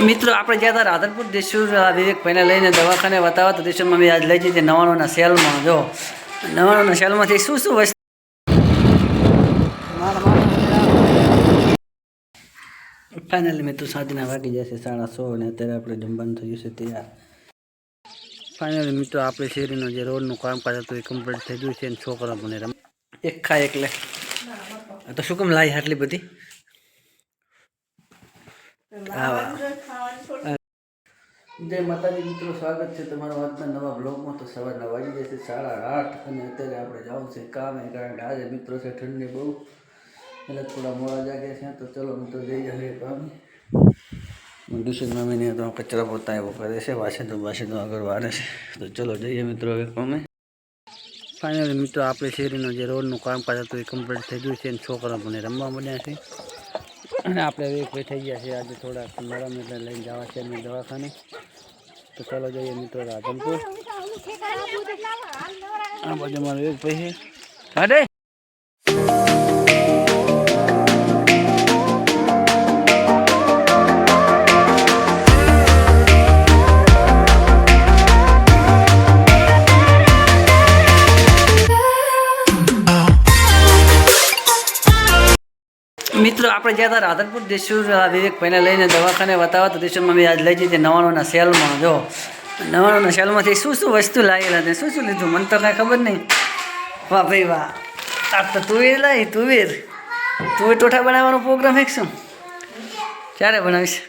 મિત્રો, આપણે ગયા હતા રાધનપુર દેશુર વિવેકભાઈને લઈને દવાખાને બતાવવા તો દેશુરમાં મેં આજ લઈ જઈએ નવાણુંના સેલમાં. જો, નવાણુંના સેલમાંથી શું શું વસ્તુ ફાઇનલી મિત્રો સાંજના વાગી જશે, સાડા સો અને અત્યારે આપણે જમવાનું થયું છે તૈયાર. ફાઇનલી મિત્રો, આપણે શેરીનું જે રોડનું કામકાજ હતું એ કમ્પ્લીટ થઈ ગયું છે અને છોકરા મને રમ એક ખા એકલે. તો શું કેમ લાવી આટલી બધી? જય માતાજી મિત્રો, સ્વાગત છે તમારો આજના નવા બ્લોગમાં તો સવારના વાગી જશે સાડા આઠ અને અત્યારે આપણે જવું છે કામે કારણ કે આજે મિત્રો છે ઠંડી બહુ. એટલે થોડા મોડા જાગ્યા છે, તો ચલો મિત્રો જઈ જઈએ કામે દુષ્યંત મમ્મીને તો કચરા પોતા એવો કરે છે, વાસણ વાસણ આગળ વારે છે. તો ચલો જઈએ મિત્રો હવે કામે. ફાઇનલી મિત્રો, આપણે શેરીનું જે રોડનું કામકાજ હતું એ કમ્પ્લીટ થઈ ગયું છે અને છોકરા મને રમવા મળ્યા છે. અને આપણે હવે એક થઈ ગયા છે આજે થોડા મેડમ એટલે લઈને જવા છે એમને દવાખાને. તો ચાલો જઈએ મિત્રો રાધનપુર. આ બાજુ મારો એક ભાઈ છે. મિત્રો, આપણે ગયા હતા રાધનપુર દેશુર વિવેકભાઈને લઈને દવાખાને બતાવવા તો દેશુરમાં મેં આજ લઈ જઈ હતી નવાણુંના સેલમાં, જો. નવાણુંના સેલમાંથી શું શું વસ્તુ લાવેલા છે, શું શું લીધું? મને તો કાંઈ ખબર નહીં. વાહ ભાઈ વાહ. આ તો તુવેર લાવી તુવેર. તુવેર ટોઠા બનાવવાનો પ્રોગ્રામ એક શું? ક્યારે બનાવીશ?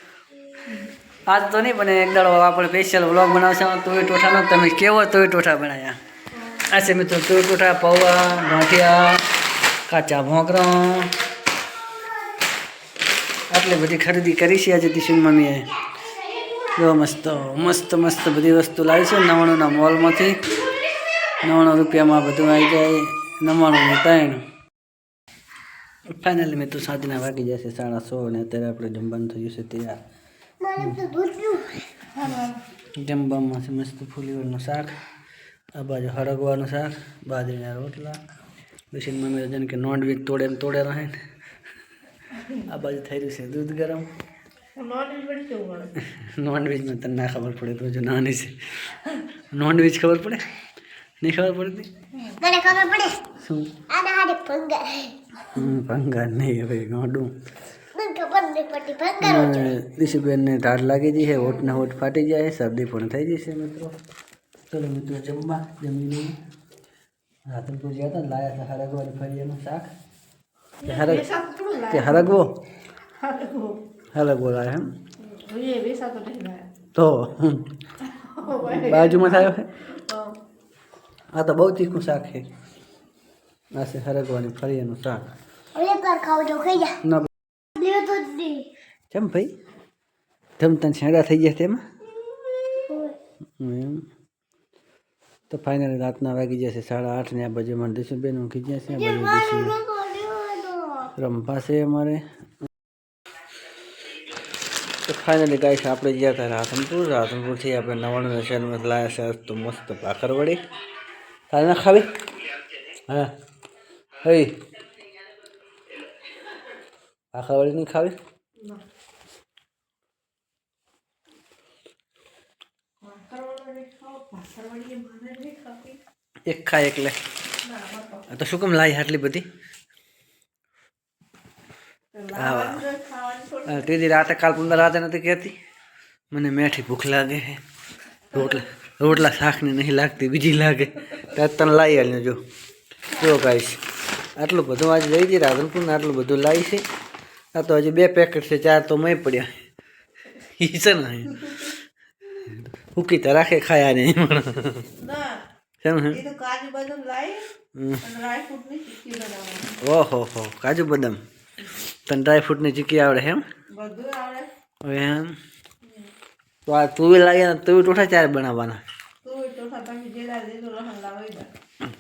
આજ તો નહીં પણ એક દાડો આપણે સ્પેશિયલ વ્લોગ બનાવશે તુવેર ટોઠાનો તમે કેવો તુવેર ટોઠા બનાવ્યા આ છે મિત્રો, તુવેર ટોઠા, પૌવા, ગાંઠિયા, કાચા ભોંકરા આટલી બધી ખરીદી કરી છે આજે દિશુ મમ્મીએ જો મસ્ત મસ્ત મસ્ત બધી વસ્તુ લાવી છે નવાણુંના મોલમાંથી. નવાણું રૂપિયામાં બધું આવી જાય. નવાણું ત્રણ. ફાઇનલી મેં તો સાંજના વાગી જશે સાડા સો અને અત્યારે આપણે જમવાનું થયું છે ત્યાં જમવામાં છે મસ્ત ફૂલીવરનું શાક આ બાજુ હળગવાનું શાક બાજરીના રોટલા. દિશીન મમ્મી કે નોનવેજ તોડે એમ તોડે રહે ને. આ બાજુ થઈ રહ્યું છે. દૂધ ગરમ? નોનવેજમાં તને ના ખબર પડે તો જો નાની છે. નોનવેજ ખબર પડે? નહીં ખબર પડતી? મને ખબર પડે. શું? આના હાડે ભંગાર. હમ, ભંગાર નહીં હવે ગાંડું. ઋષિબેનને ટાઢ લાગી જઈ છે હોઠના હોઠ ફાટી જાય શરદી પણ થઈ જશે મિત્રો. ચલો મિત્રો જમવા જમીને. રાધનપુર ગયા હતા લાયા હતા ફરી એનું શાક. કે હરગ કે હરગવો? હરગવો. લાવે એમ? તો હમ. બાજુમાં થયો? છે આ તો બહુ તીખું શાક છે. આ છે હરગવાની એનું શાક. કેમ ભાઈ? ધમ તને છેડા થઈ ગયા તેમાં એમ? તો ફાઇનલી રાતના વાગી જશે સાડા આઠ ને આ બાજુ મને દિશુબેન ઊંઘી ગયા છે આ બાજુ છે અમારે. તો ફાઇનલી છે આપણે ગયા હતા રાધનપુર. રાધનપુરથી આપણે નવાણું શહેરમાં લાયા છે તો મસ્ત ભાખર વળી તારે ના ખાવી? હા. હઈ. ભાખર વળી નહીં ખાવી? એક ખા એકલે તો શું કેમ લાવી આટલી બધી? દીદી રાતે કાલ પંદર રાતે નથી કહેતી? મને મેઠી ભૂખ લાગે છે. રોટલા રોટલા શાકની નહીં લાગતી બીજી લાગે. ત્યાં તને લાવી આવ્યો જો. જો ગાઈશ આટલું બધું આજે લઈ જઈ રાધનપુરને આટલું બધું લાવી છે. આ તો હજી બે પેકેટ છે ચાર તો મેં પડ્યા. એ છે ને ઉકી તો રાખે ખાયા નહીં કેમ હે એ તો કાજુ બદામ લાવી હમ. અને ડ્રાય ફ્રૂટની ચીક્કી બનાવવાની. ઓહો હો કાજુ બદામ. તને ડ્રાય ફ્રૂટની ચીકી આવડે એમ? બધું આવડે. હવે એમ? તો આ તુવેર લાગે ને તુવેર ટોઠા ચારે બનાવવાના.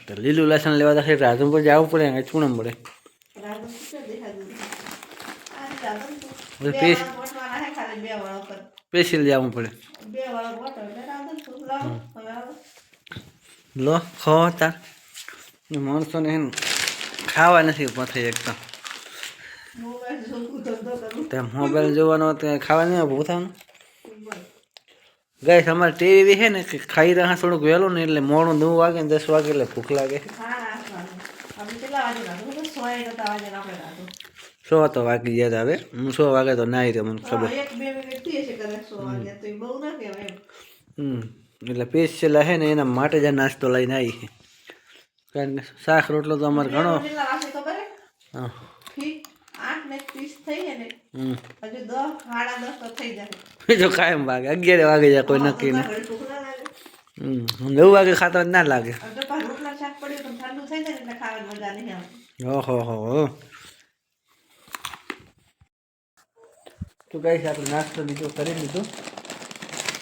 તું લીલું લસણ તો લેવા તો રાધનપુર જવું પડે એ ચૂણમ પડે રાજુ શું દેખાતું? આ રાજુ હવે બે પીસ વાળા બોટવાના હે ખાલી બે વાળા પર સ્પેશિયલ જવું પડે. લો ખો તાર. માણસો માણસોને ખાવા નથી થઈ એકદમ મોબાઈલ જોવું ધંધો કરું તે મોબાઈલ જોવાનો ત્યાં ખાવા નહીં ઊભું થવાનું ગાય અમારે ટીવી છે ને કે ખાઈ રહ્યા થોડુંક વહેલું ને એટલે મોડું નવ વાગે ને દસ વાગે એટલે ભૂખ લાગે. સો તો વાગી ગયા હવે હું સો વાગે તો નાઈ રહ્યો મને ખબર. બે હમ. એટલે સ્પેશિયલ હે ને એના માટે જ આ નાસ્તો લઈને આવી છે. કારણ કે શાક રોટલો તો અમારે ઘણો હે? આઠ ને ત્રીસ થઈ ને હજુ દસ સાડા દસ તો થઈ જાય બીજો કાયમ વાગે અગિયાર વાગે જાય કોઈ નક્કી નહીં. નવ વાગે ખાતા ના લાગે. રોટલા શાક પડ્યું તો ઠંડુ થઈ જાય એટલે ખાવાની મજા નહીં આવે. ઓહો હો હો. તો કઈ આપણે નાસ્તો બીજો કરી લીધો.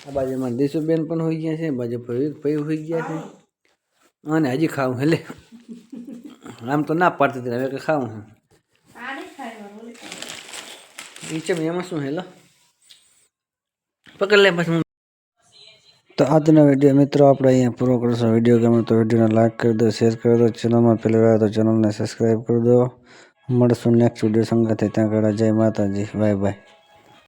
આ બાજુમાં દેશુબેન પણ હોઈ ગયા છે બાજુ ભાઈ હોઈ ગયા છે. અને હજી ખાવું હેલે. આમ તો ના પાડતી હવે કે ખાવું હે આ નહીં ખાવાનું ઓલી છે એમાં શું હેલો. પકડ લે પછી તો આજનો વીડિયો મિત્રો આપણે અહીંયા પૂરો કરશો. વીડિયો ગમે તો વિડીયોને લાઈક કરી દો શેર કરી દો. ચેનલમાં પહેલી વાર તો ચેનલને સબસ્ક્રાઈબ કરી દો. મળશું નેક્સ્ટ વીડિયો સંગાથે. ત્યાં આગળ જય માતાજી. Bye bye